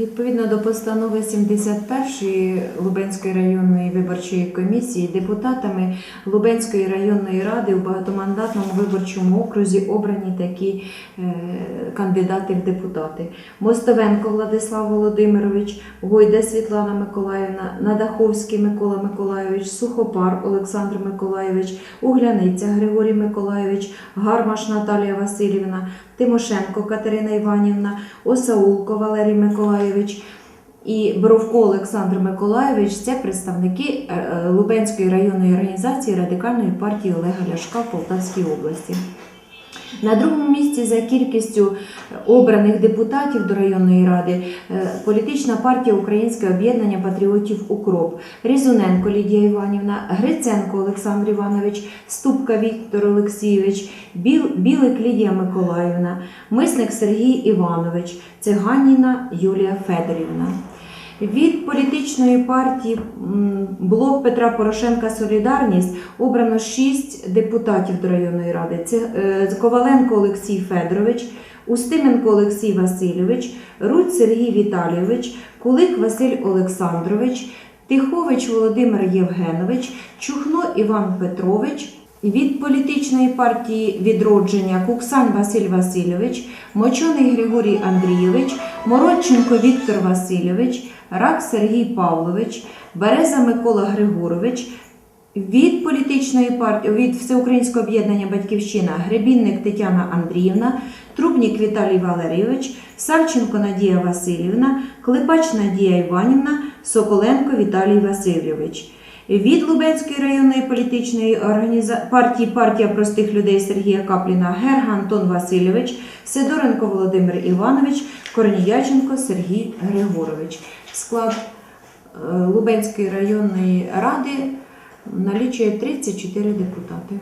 Відповідно до постанови 71-ї Лубенської районної виборчої комісії депутатами Лубенської районної ради у багатомандатному виборчому окрузі обрані такі е, кандидати в депутати: Мостовенко Владислав Володимирович, Гойда Світлана Миколаївна, Надаховський Микола Миколайович, Сухопар Олександр Миколайович, Угляниця Григорій Миколайович, Гармаш Наталія Васильівна, Тимошенко Катерина Іванівна, Осаулко Валерій Миколайович і Бровко Олександр Миколайович це представники е, е, Лубенської районної організації Радикальної партії Олега Ляшка в Полтавській області. На другому місці за кількістю обраних депутатів до районної ради е, політична партія Українське об'єднання патріотів Укроп, Різуненко Лідія Іванівна, Гриценко Олександр Іванович, Ступка Віктор Олексійович, Білик Лідія Миколаївна, Мисник Сергій Іванович, Циганіна Юлія Федорівна. Від політичної партії Блок Петра Порошенка Солідарність обрано шість депутатів до районної ради. Це е, Коваленко Олексій Федорович, Устименко Олексій Васильович, Рудь Сергій Віталійович, Кулик Василь Олександрович, Тихович Володимир Євгенович, Чухно Іван Петрович. Від політичної партії відродження Куксань Василь Васильович, Мочоний Григорій Андрійович, Мородченко Віктор Васильович, Рак Сергій Павлович, Береза Микола Григорович. Від політичної партії від Всеукраїнського об'єднання Батьківщина Гребінник Тетяна Андріївна, Трубнік Віталій Валерійович, Савченко Надія Васильівна, Клепач Надія Іванівна, Соколенко Віталій Васильович. Від Лубенської районної політичної організа... партії партія простих людей Сергія Капліна Герга Антон Васильович, Сидоренко Володимир Іванович, Корніяченко Сергій Григорович. Склад е, Лубенської районної ради налічує 34 депутати.